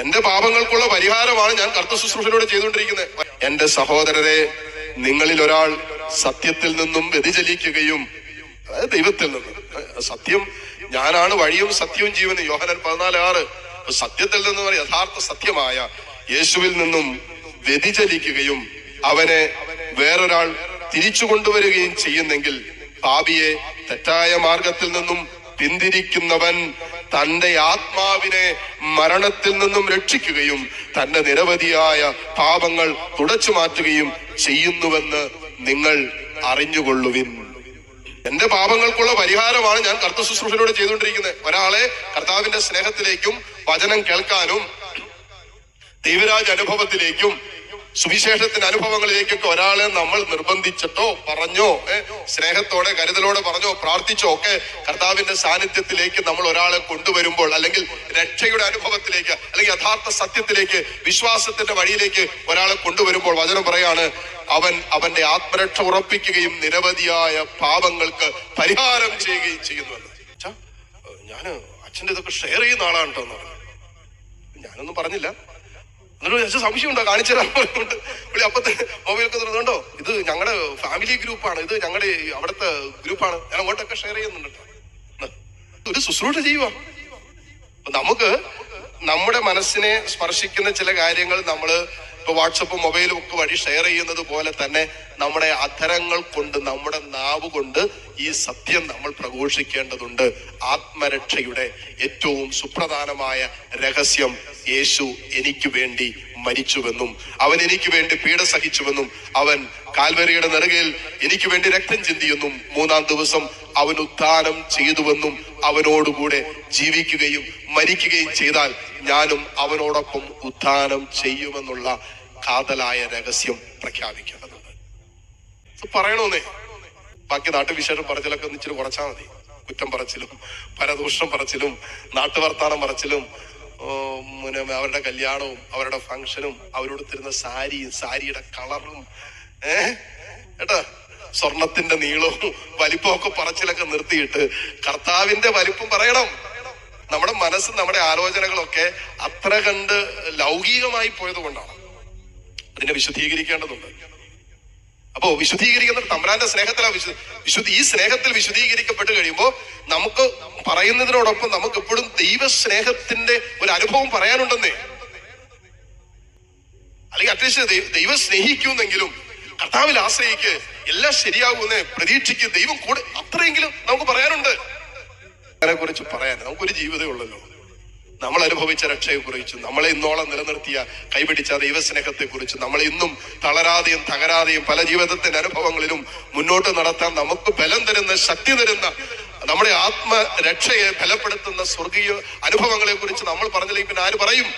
എന്റെ പാപങ്ങൾക്കുള്ള പരിഹാരമാണ് ഞാൻ കർത്ത ശുശ്രൂഷയിലൂടെ ചെയ്തുകൊണ്ടിരിക്കുന്നത്? എന്റെ സഹോദരരെ നിങ്ങളിൽ ഒരാൾ സത്യത്തിൽ നിന്നും വ്യതിചലിക്കുകയും ദൈവത്തിൽ നിന്ന് സത്യം ഞാനാണ് വഴിയും സത്യവും ജീവനും. യോഹനൻ പതിനാല് ആറ് സത്യത്തിൽ നിന്ന് യഥാർത്ഥ സത്യമായ യേശുവിൽ നിന്നും വ്യതിചലിക്കുകയും അവനെ വേറൊരാൾ തിരിച്ചു കൊണ്ടുവരികയും ചെയ്യുന്നെങ്കിൽ പാപിയെ തെറ്റായ മാർഗത്തിൽ നിന്നും പിന്തിരിക്കുന്നവൻ തന്റെ ആത്മാവിനെ മരണത്തിൽ നിന്നും രക്ഷിക്കുകയും തന്റെ നിരവധിയായ പാപങ്ങൾ തുടച്ചു മാറ്റുകയും ചെയ്യുന്നുവെന്ന് നിങ്ങൾ അറിഞ്ഞുകൊള്ളുവിൻ. എന്റെ പാപങ്ങൾക്കുള്ള പരിഹാരമാണ് ഞാൻ കർത്ത ശുശ്രൂഷയിലൂടെ ചെയ്തുകൊണ്ടിരിക്കുന്നത്. ഒരാളെ കർത്താവിന്റെ സ്നേഹത്തിലേക്കും വചനം കേൾക്കാനും ദൈവരാജ് അനുഭവത്തിലേക്കും സുവിശേഷത്തിന്റെ അനുഭവങ്ങളിലേക്കൊക്കെ ഒരാളെ നമ്മൾ നിർബന്ധിച്ചിട്ടോ പറഞ്ഞോ സ്നേഹത്തോടെ കരുതലോടെ പറഞ്ഞോ പ്രാർത്ഥിച്ചോ ഒക്കെ കർത്താവിന്റെ സാന്നിധ്യത്തിലേക്ക് നമ്മൾ ഒരാളെ കൊണ്ടുവരുമ്പോൾ അല്ലെങ്കിൽ രക്ഷയുടെ അനുഭവത്തിലേക്ക് അല്ലെങ്കിൽ യഥാർത്ഥ സത്യത്തിലേക്ക് വിശ്വാസത്തിന്റെ വഴിയിലേക്ക് ഒരാളെ കൊണ്ടുവരുമ്പോൾ വചനം പറയാണ് അവൻ അവന്റെ ആത്മരക്ഷ ഉറപ്പിക്കുകയും നിരവധിയായ പാപങ്ങൾക്ക് പരിഹാരം ചെയ്യുകയും ചെയ്യുന്നുവെന്ന് ഞാൻ ഞാൻ അച്ഛന്റെ ഇതൊക്കെ ഷെയർ ചെയ്യുന്ന ആളാണ് കേട്ടോ ഞാനൊന്നും പറഞ്ഞില്ല. എന്നിട്ട് ചേച്ചി സംശയം ഉണ്ടോ കാണിച്ചു തരാൻ അപ്പത്തെ മൊബൈലൊക്കെ തുറന്നുണ്ടോ? ഇത് ഞങ്ങളുടെ ഫാമിലി ഗ്രൂപ്പാണ് ഇത് ഞങ്ങളുടെ അവിടുത്തെ ഗ്രൂപ്പാണ് ഞാൻ അങ്ങോട്ടൊക്കെ ഷെയർ ചെയ്യുന്നുണ്ട് ഒരു ശുശ്രൂഷ ചെയ്യുക നമുക്ക് നമ്മുടെ മനസ്സിനെ സ്പർശിക്കുന്ന ചില കാര്യങ്ങൾ നമ്മൾ ഇപ്പൊ വാട്സപ്പും മൊബൈലും ഒക്കെ വഴി ഷെയർ ചെയ്യുന്നത് പോലെ തന്നെ നമ്മുടെ അധരങ്ങൾ കൊണ്ട് നമ്മുടെ നാവ് കൊണ്ട് ഈ സത്യം നമ്മൾ പ്രഘോഷിക്കേണ്ടതുണ്ട്. ആത്മരക്ഷയുടെ ഏറ്റവും സുപ്രധാനമായ രഹസ്യം യേശു എനിക്ക് വേണ്ടി മരിച്ചുവെന്നും അവൻ എനിക്ക് വേണ്ടി പീഡ സഹിച്ചുവെന്നും അവൻ കാൽവരിയുടെ നെറുകയിൽ എനിക്ക് വേണ്ടി രക്തം ചിന്തിയെന്നും മൂന്നാം ദിവസം അവൻ ഉത്ഥാനം ചെയ്തുവെന്നും അവനോടുകൂടെ ജീവിക്കുകയും മരിക്കുകയും ചെയ്താൽ ഞാനും അവനോടൊപ്പം ഉത്ഥാനം ചെയ്യുമെന്നുള്ള കാതലായ രഹസ്യം പ്രഖ്യാപിക്കേണ്ടതുണ്ട്. പറയണോന്നേ? ബാക്കി നാട്ടുവിശേഷം പറച്ചിലൊക്കെ ഒന്ന് ഇച്ചിരി കുറച്ചാൽ മതി. കുറ്റം പറച്ചിലും പരദൂഷണം പറച്ചിലും നാട്ടുവർത്താനം പറച്ചിലും അവരുടെ കല്യാണവും അവരുടെ ഫംഗ്ഷനും തരുന്ന സാരിയും സാരിയുടെ കളറും ഏട്ടാ കേട്ടോ? സ്വർണത്തിന്റെ നീളവും വലിപ്പവും ഒക്കെ പറച്ചിലൊക്കെ നിർത്തിയിട്ട് കർത്താവിന്റെ വലിപ്പം പറയണം. നമ്മുടെ മനസ്സ് നമ്മുടെ ആലോചനകളൊക്കെ അത്ര കണ്ട് ലൗകികമായി പോയത് കൊണ്ടാണ് അതിനെ വിശുദ്ധീകരിക്കേണ്ടതുണ്ട് അപ്പോ വിശുദ്ധീകരിക്കുന്ന തമ്പ്രാന്റെ സ്നേഹത്തിലാ വിശു വിശുദ്ധി ഈ സ്നേഹത്തിൽ വിശുദ്ധീകരിക്കപ്പെട്ട് കഴിയുമ്പോൾ നമുക്ക് പറയുന്നതിനോടൊപ്പം നമുക്ക് എപ്പോഴും ദൈവ സ്നേഹത്തിന്റെ ഒരു അനുഭവം പറയാനുണ്ടെന്നേ. അല്ലെങ്കിൽ അറ്റ്ലീസ്റ്റ് ദൈവം സ്നേഹിക്കുന്നെങ്കിലും കർത്താവിൽ ആശ്രയിക്ക് എല്ലാം ശരിയാകുമെന്ന് പ്രതീക്ഷിക്ക്. ദൈവം കൂടെ അത്രയെങ്കിലും നമുക്ക് പറയാനുണ്ട്. അതിനെ കുറിച്ച് പറയാൻ നമുക്കൊരു ജീവിതമേ ഉള്ളല്ലോ. നമ്മൾ അനുഭവിച്ച രക്ഷയെ കുറിച്ച് നമ്മളെ ഇന്നോളം നിലനിർത്തിയ കൈപിടിച്ച ദൈവസ്നേഹത്തെ കുറിച്ച് നമ്മളെ ഇന്നും തളരാതെയും തകരാതെയും പല ജീവിതത്തിന്റെ അനുഭവങ്ങളിലും മുന്നോട്ട് നടത്താൻ നമുക്ക് ബലം തരുന്ന ശക്തി തരുന്ന നമ്മുടെ ആത്മരക്ഷയെ ബലപ്പെടുത്തുന്ന സ്വർഗീയ അനുഭവങ്ങളെ കുറിച്ച് നമ്മൾ പറഞ്ഞില്ലെങ്കിൽ പിന്നെ ആര് പറയും?